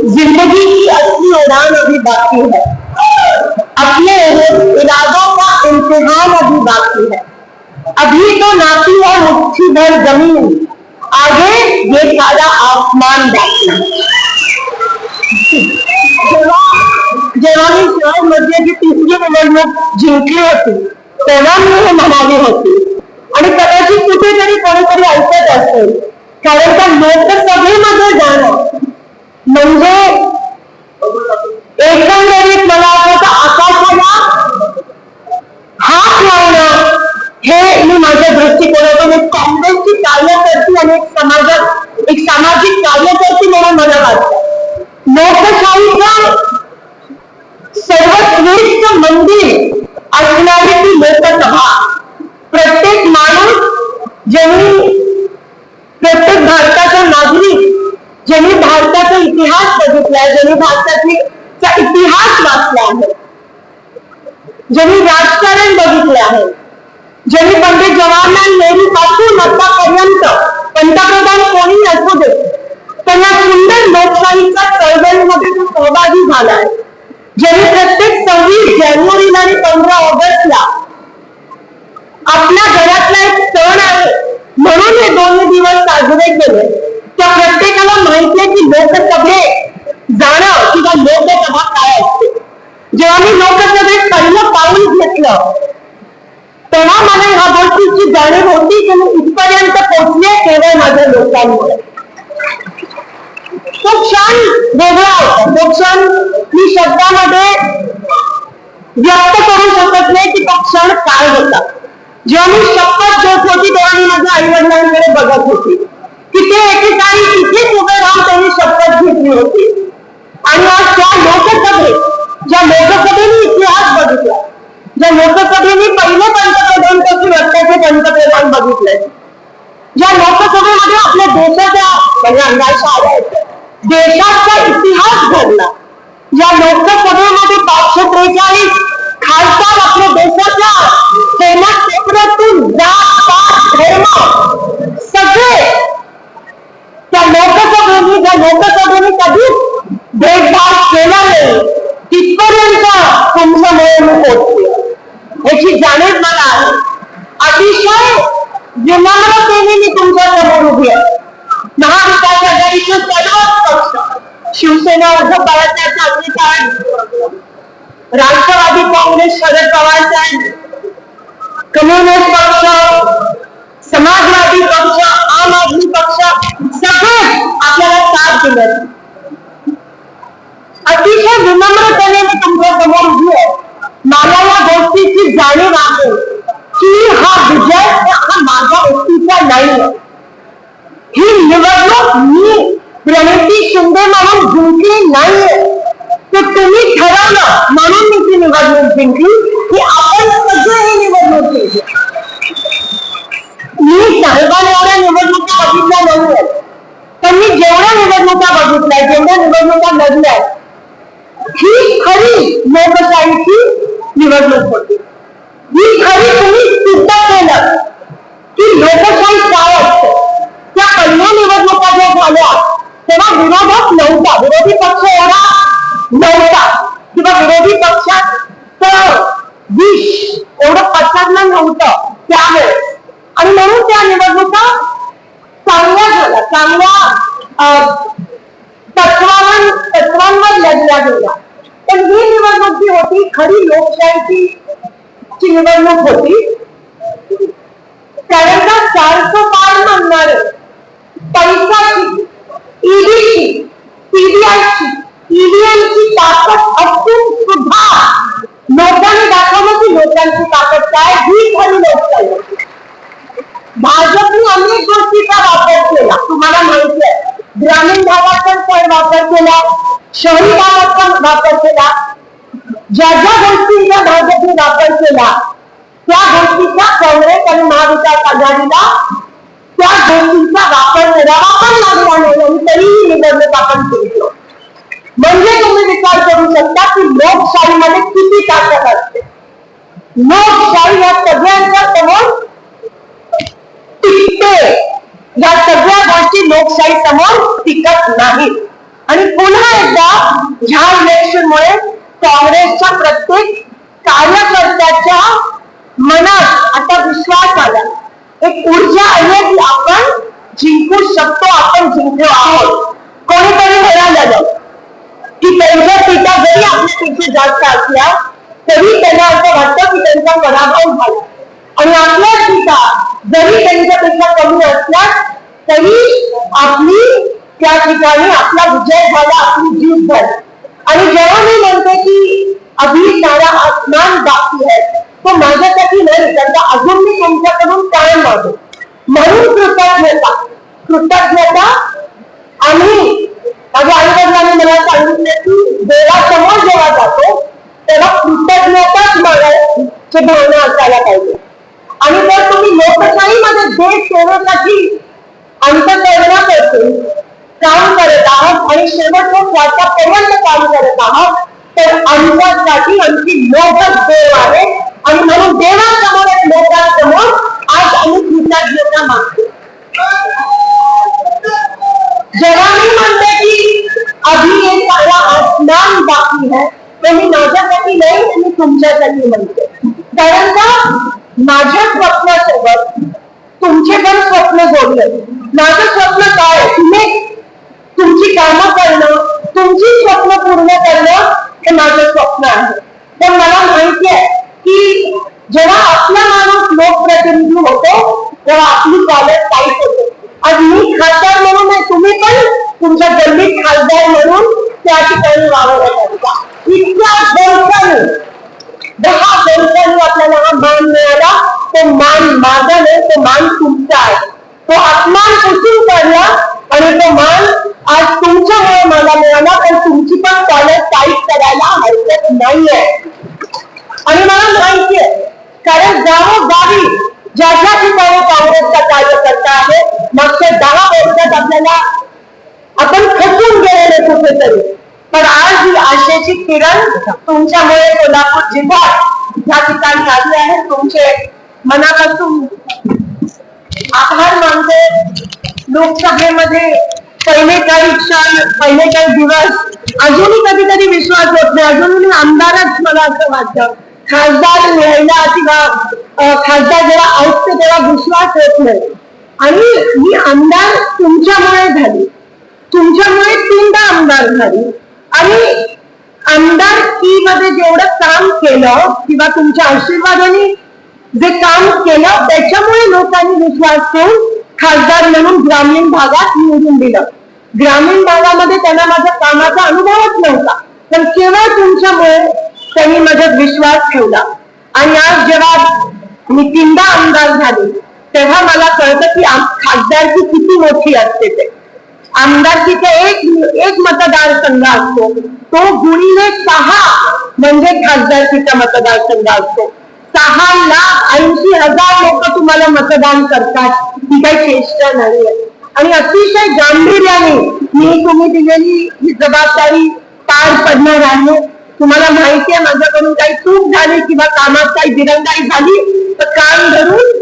ज़िंदगी की असली उड़ान अभी बाकी है। अपने इरादों का इम्तिहान अभी बाकी है। अभी तो नाती है मुट्ठी भर ज़मीन, आगे ये सारा आसमान जेव्हा मी शहर मध्ये निवडणूक जिंकली होती तेव्हा होती। आणि कदाचित कुठेतरी कोणीतरी ऐकत असेल कारण लोकसभेमध्ये जाणं म्हणजे एकंदरीत मला वाटतं आकाशाला हात लावणं हे मी माझ्या दृष्टिकोनातून एक काँग्रेसची कार्यकर्ती आणि एक समाजात एक सामाजिक कार्यकर्ती म्हणून मला वाटतं. लोकशाहीचं सर्वश्रेष्ठ मंदिर असणार ज्यांनी भारताची इतिहास वाचला आहे ज्यांनी राजकारण बघितले आहे ज्यांनी पंडित जवाहरलाल नेहरू पासून आतापर्यंत पंतप्रधान कोणी असू दे सुंदर लोकशाहीच्या चळवळीमध्ये तो सहभागी झालाय ज्यांनी प्रत्येक सव्वीस जानेवारीला आणि पंधरा ऑगस्टला आपल्या घरातला एक सण आहे, म्हणून हे दिवस साजरे केले. त्या प्रत्येकाला की लोकसभेत जाणं किंवा लोकसभा काय असते जेव्हा मी लोकसभेत पहिलं पाऊल घेतलं, तेव्हा मला ह्या गोष्टीची जाणीव होती की मी इथपर्यंत पोहोचले केवळ माझ्या लोकांमुळे. तो क्षण वेगळा होता. तो क्षण मी शब्दामध्ये व्यक्त करू शकत नाही की तो क्षण काय होता. जेव्हा मी शपथ घेत होती, तेव्हा मी माझ्या आई वडिलांकडे बघत होती. की ते एकेकाळी तिथेच उभे राहून त्यांनी शपथ घेतली होती. आणि आज त्या लोकसभेत ज्या लोकसभेने इतिहास बघितला ज्या लोकसभेने पहिले पंतप्रधान कशी रस्त्याचे पंतप्रधान बघितले ज्या लोकसभेमध्ये आपल्या देशाच्या म्हणजे अंगाच्या आल्या आहेत, देशाचा इतिहास घडला या लोकसभेमध्ये पाचशे त्रेचाळीस खासदार आपल्या देशाच्या सेना क्षेत्रातून जात पात धर्म सगळे त्या लोकसभेने ज्या लोकसभेने कधीच देखभाल केला तिथपर्यंत तुमचं मी पोहोचले. याची जाणीव मला आहे. अतिशय विनम्रतेने मी तुमच्यासमोर उभी आहे. महाविकास आघाडीचे सर्वच पक्ष शिवसेना उद्धव बाळासाहेब ठाकरे साहेब राष्ट्रवादी काँग्रेस शरद पवार साहेब कम्युनिस्ट पक्ष समाजवादी पक्ष आम आदमी पक्ष सगळे आपल्याला साथ दिले. अतिशय विनम्रतेने मी तुमच्या समोर उभी आहे. मला या गोष्टीची जाणीव आहे की हा विजय हा माझ्या व्यक्तीचा नाही. ही निवडणूक मी प्रणिती शिंदे म्हणून जिंकली नाहीये. तर तुम्ही ठरवलं म्हणून मी ती निवडणूक जिंकली. की आपण सगळे ही निवडणूक जिंकली मी साहेबान एवढ्या निवडणुका बघितल्या नाहीये. पण मी जेवढ्या निवडणुका बघितल्या जेवढ्या निवडणुका लढल्या ही खरी लोकशाहीची निवडणूक होती. ही खरी तुम्ही सिद्ध केलं की लोकशाही काय असते त्या पहिल्या निवडणुका ज्या झाल्या तेव्हा विरोधक नव्हता. विरोधी पक्ष एवढा नव्हता. किंवा विरोधी पक्षात तर विष एवढं पसरलं नव्हतं त्यावेळेस. आणि म्हणून त्या निवडणुका चांगल्या झाल्या. चांगल्या लोकशाहीची ची निवडणूक होती. का चारशे पार म्हणणार पैशाची ईडीची सीबीआयची ईव्हीएमची ताकद असून सुद्धा लोकांनी दाखवलं की लोकांची ताकद काय? ही खरी लोकशाही. भाजपने अनेक गोष्टीचा वापर केला. तुम्हाला माहिती आहे, ग्रामीण भागात पण वापर केला, शहरी भागात पण वापर केला. ज्या ज्या गोष्टींचा भाजपने वापर केला त्या गोष्टीचा काँग्रेस आणि महाविकास आघाडीला त्या गोष्टींचा वापर करावा पण लागला नाही तरीही निवडणूक आपण जिंकलो. म्हणजे तुम्ही विचार करू शकता की लोकशाहीमध्ये किती ताकद असते. लोकशाही या सगळ्यांच्या समोर टिकते. या सगळ्या गोष्टी लोकशाही समोर टिकत नाहीत. आणि पुन्हा एकदा ह्या इलेक्शनमुळे काँग्रेसच्या प्रत्येक कार्यकर्त्याच्या मनात आता विश्वास आला. एक ऊर्जा आहे की आपण जिंकू शकतो आपण जिंकलो आहोत. कोणीतरी म्हणालं की त्यांच्या सीटा जरी आपल्यापेक्षा जास्त असल्या तरी त्यांना असं वाटतं की त्यांचा पराभव झाला. आणि आपल्या सीटा जरी त्यांच्यापेक्षा कमी असल्या तरी आपली त्या ठिकाणी आपला विजय झाला आपली जीत झाली. आणि जेव्हा मी म्हणते की अभी तारा आसमान बाकी है तो माझ्यासाठी नाही त्यांचा अजून मी तुमच्याकडून काय मागू म्हणून कृतज्ञता कृतज्ञता आणि माझ्या आईवडिलांनी मला सांगितलं की देवासमोर जेव्हा जातो तेव्हा कृतज्ञताच मागायची भावना असायला पाहिजे आणि जर तुम्ही लोकशाहीमध्ये देश सेवेसाठी अंतकरणा करतो काम करत आहोत आणि शेवटच्या श्वासापर्यंत काम करत आहोत. तर आमच्यासाठी आमची मोठा देव आहे. आणि म्हणून देवासमोर एक लोकांसमोर आज आम्ही कृतज्ञता मागतो. जेव्हा मी म्हणते की अभी एक सारा आसमान बाकी है ते मी माझ्यासाठी नाही तर मी तुमच्यासाठी म्हणते. कारण का? माझ्या स्वप्नासोबत तुमचे पण स्वप्न जोडले. माझं स्वप्न काय? तुम्ही तुमची कामं करणं, तुमची स्वप्न पूर्ण करणं हे माझं स्वप्न आहे. पण मला माहिती आहे की जेव्हा आपला माणूस लोकप्रतिनिधी होतो, तेव्हा आपली कॉलेज टाईट होते. आज मी खासदार म्हणून तुम्ही पण तुमच्या गल्लीत खासदार म्हणून त्या ठिकाणी वावरत असता इतक्या दहा वर्षांनी आपल्याला हा मान मिळाला तो मान माझा नाही तो मान तुमचा आहे. तो अपमान पुसून काढला आणि तो मान नाहीये. आणि मला माहिती आहे कारण गावोगावी ज्या ज्या ठिकाणी काँग्रेसचा कार्यकर्ता आहे मागच्या दहा वर्षात आपल्याला आपण खचून गेलेले कुठेतरी. पण आज ही आशेची किरण तुमच्यामुळे कोल्हापूर जिल्ह्यात या ठिकाणी आली आहे. तुमचे मनापासून आभार मानते. लोकसभेमध्ये पहिले काही क्षण पहिले काही दिवस अजूनही विश्वास होत नाही. अजूनही आमदारच मला असं वाटतं. खासदार मिळायला किंवा खासदार जेव्हा ऐकतो तेव्हा विश्वास होत नाही. आणि ही आमदार तुमच्यामुळे झाली. तुमच्यामुळे तीनदा आमदार झाली. आणि आमदारमध्ये जेवढं काम केलं किंवा तुमच्या आशीर्वादाने जे काम केलं त्याच्यामुळे लोकांनी विश्वास ठेवून खासदार म्हणून ग्रामीण भागात निवडून दिलं. ग्रामीण भागामध्ये त्यांना माझ्या कामाचा अनुभवच नव्हता. पण केवळ तुमच्यामुळे त्यांनी माझ्यात विश्वास ठेवला. आणि आज जेव्हा मी तीनदा आमदार झाले तेव्हा मला कळतं की खासदारकी खासदारची किती मोठी असते ते. आमदारकीचा एक एक मतदारसंघ असतो. तो गुणिले सहा म्हणजे खासदारकीचा मतदारसंघ असतो. सहा लाख ऐंशी हजार लोक तुम्हाला मतदान करतात. ही काही चेष्टा नाहीये. आणि अतिशय गांभीर्याने मी तुम्ही दिलेली ही जबाबदारी पार पडणार आहे. तुम्हाला माहिती आहे माझ्याकडून काही चूक झाली किंवा कामात काही दिरंगाई झाली तर काम धरून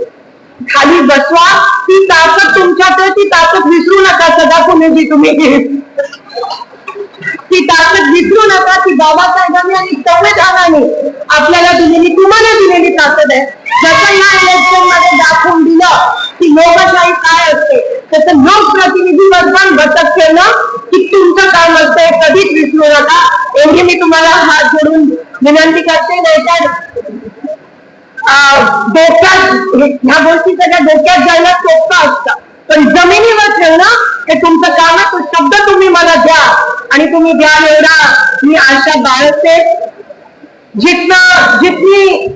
खाली बसवा. ती ताकद तुमच्यात आहे ती ताकद विसरू नका सदा पुणेजी तुम्ही. ती ताकद विसरू नका ती बाबासाहेबांनी आणि संविधानाने आपल्याला दिलेली तुम्हाला त्याचं तसं लोकप्रतिनिधीवर पण घटक ठेवणं की तुमचं काम असतंय कधीच विसरू नका. एवढी मी तुम्हाला हात जोडून विनंती करते. नाहीतर डोक्यात ह्या गोष्टी सगळ्या डोक्यात जायला सोपं असतं. पण जमिनीवर ठेवणं हे तुमचं काम आहे. तो शब्द तुम्ही मला द्या. आणि तुम्ही द्या एवढा मी आशा बाळगते. जितना जितनी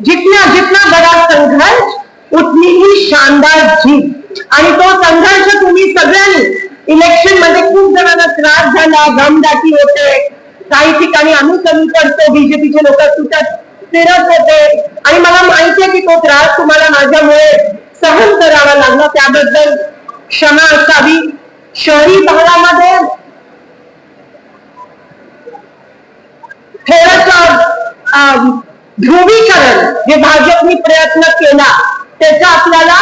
जितना जितना बड़ा संघर्ष उतनी ही शानदार जीत आणि तो संघर्ष तुम्ही सगळ्यांनी इलेक्शनमध्ये खूप जणांना त्रास झाला दमदाटी होते. काही ठिकाणी आम्ही कमी पडतो बीजेपीचे लोक सुटत फिरत होते. आणि मला माहिती आहे की तो त्रास तुम्हाला माझ्यामुळे सहन करावा लागला. त्याबद्दल क्षमा असावी. शहरी भागामध्ये थोडस ध्रुवीकरण जे भाजपने प्रयत्न केला. त्याचा आपल्याला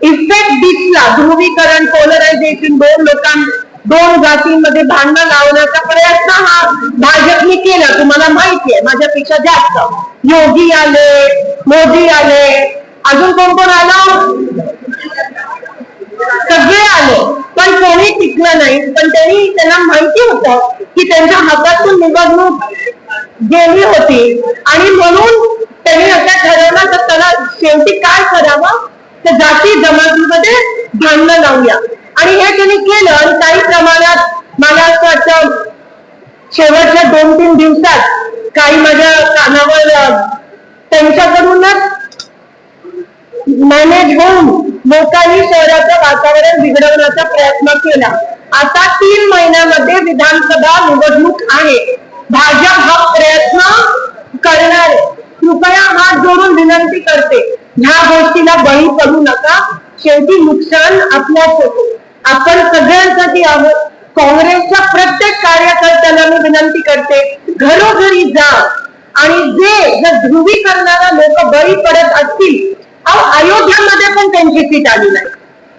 इफेक्ट दिसला. ध्रुवीकरण पोलरायझेशन दोन लोकां दोन जातींमध्ये भांडण लावण्याचा प्रयत्न हा भाजपने केला. तुम्हाला माहिती आहे माझ्यापेक्षा जास्त. योगी आले मोदी आले. अजून कोण कोण आलं? सगळे आले. पण कोणी टिकलं नाही. पण त्यांनी त्यांना माहिती होत की त्यांच्या हातातून निवडणूक गेली होती. आणि म्हणून त्यांनी असं ठरवलं तर त्याला शेवटी काय करावं? तर जाती जमातीमध्ये भांडणं लावूया. आणि हे त्यांनी केलं आणि काही प्रमाणात मला असं वाटतं शेवटच्या दोन तीन दिवसात काही माझ्या कानावर त्यांच्याकडूनच मॅनेज होऊन लोकांनी शहराचं वातावरण बिघडवण्याचा प्रयत्न केला. आता तीन महिन्यामध्ये विधानसभा निवडणूक आहे. भाजप हा प्रयत्न करणार आहे. कृपया हात जोडून विनंती करते. ह्या गोष्टीला बळी पडू नका. शेवटी नुकसान आपल्याच होतो आपण सगळ्यांसाठी आहोत. काँग्रेसच्या प्रत्येक कार्यकर्त्याला मी विनंती करते घरोघरी जा. आणि जे जर ध्रुवीकरणाला लोक बळी पडत असतील अहो अयोध्यामध्ये पण त्यांची सीट आली नाही.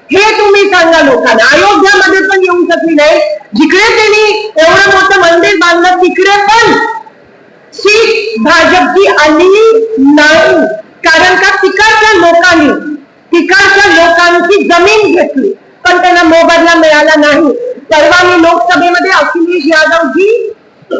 हे तुम्ही सांगा लोकांना. अयोध्यामध्ये पण येऊ शकली नाही. जिकडे त्यांनी एवढं मोठं मंदिर बांधलं तिकडे पण सीट भाजपची आली नाही. कारण का तिकडच्या लोकांनी तिकडच्या लोकांची जमीन घेतली. पण त्यांना मोबदला मिळाला नाही. परवा मी लोकसभेमध्ये अखिलेश यादवजी जी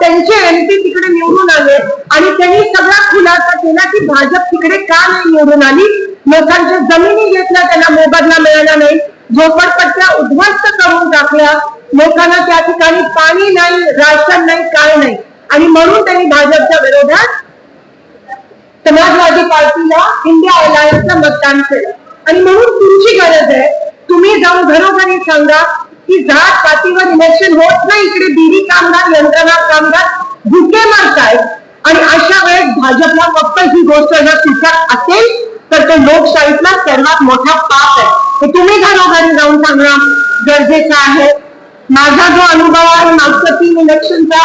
त्यांचे एमपी तिकडे निवडून आले. आणि त्यांनी सगळा खुलासा केला की भाजप तिकडे का नाही निवडून आली? लोकांच्या जमिनी घेतल्या त्यांना मोबदला मिळाला नाही. झोपडपट्ट्या उद्ध्वस्त करून टाकल्या. लोकांना त्या ठिकाणी पाणी नाही राशन नाही काय नाही. आणि म्हणून त्यांनी भाजपच्या विरोधात समाजवादी पार्टीला इंडिया अलायन्सला मतदान केलं. आणि म्हणून तुमची गरज आहे तुम्ही जाऊन घरोघरी सांगा की जात पातीवर इलेक्शन होत नाही. इकडे बिरी कामगार यंत्रणा कामगार भुके मारतायत. आणि अशा वेळेस भाजपला फक्त ही गोष्ट जर तिच्यात असेल तर ते लोकशाहीतला सर्वात मोठा पाप आहे. हे तुम्ही घरोघरी जाऊन सांगणं गरजेचं आहे. माझा जो अनुभव आहे मागच्या तीन इलेक्शनचा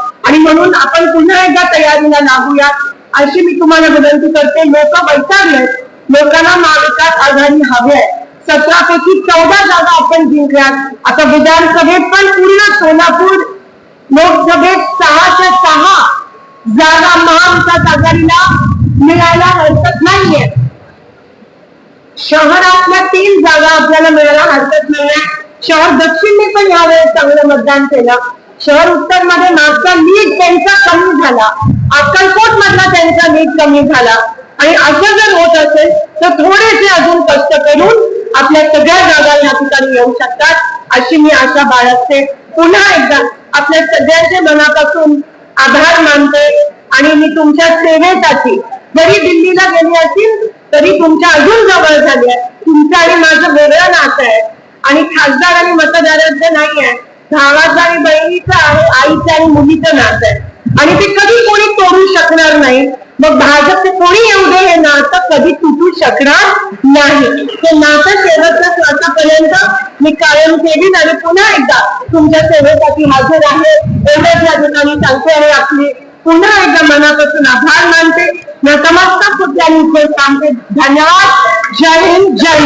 आणि म्हणून आपण पुन्हा एकदा तयारीला लागूया अशी मी तुम्हाला विनंती करते लोक वैतागलेत. लोकांना महाविकास आघाडी हवी आहे. सतरा पैकी चौदा जागा आपण जिंकल्यात. आता विधानसभेत पण पूर्ण सोलापूर लोकसभेत सहाशे सहा जागा महाविकास आघाडीला मिळायला हरकत नाहीये. शहरातल्या तीन जागा आपल्याला मिळायला हरकत नाहीये. शहर दक्षिणने पण यावेळेस चांगलं मतदान केलं. शहर उत्तरमध्ये मागचा लीड त्यांचा कमी झाला. अक्कलकोट मधला त्यांचा लीड कमी झाला. आणि असं जर होत असेल तर थोडेसे अजून कष्ट करून आपल्या सगळ्या जागा या ठिकाणी येऊ शकतात अशी मी आशा बाळगते. पुन्हा एकदा आपल्या सगळ्यांचे मनापासून आभार मानते आणि मी तुमच्या सेवेसाठी जरी दिल्लीला गेली असतील तरी तुमच्या अजून जवळ झाली आहे. तुमचं आणि माझं वेगळं नातं आहे. आणि खासदार आणि मतदारांचं नाही आहे. भावाचं आणि बहिणीचं आहे आईचं आणि मुलीचं नातं आहे. आणि ते कधी कोणी तोडू शकणार नाही. मग भाजपचे कोणी येऊ दे हे नातं कधी तुटू शकणार नाही. हे नातं शेवटच्या श्वासापर्यंत मी कायम केली आणि पुन्हा एकदा तुमच्या सेवेसाठी हजर आहे. एवढंच या ठिकाणी सांगते आणि आपली पुन्हा एकदा मनापासून आभार मानते. नतमस्तक कुठल्याने सांगते धन्यवाद. जय हिंद जय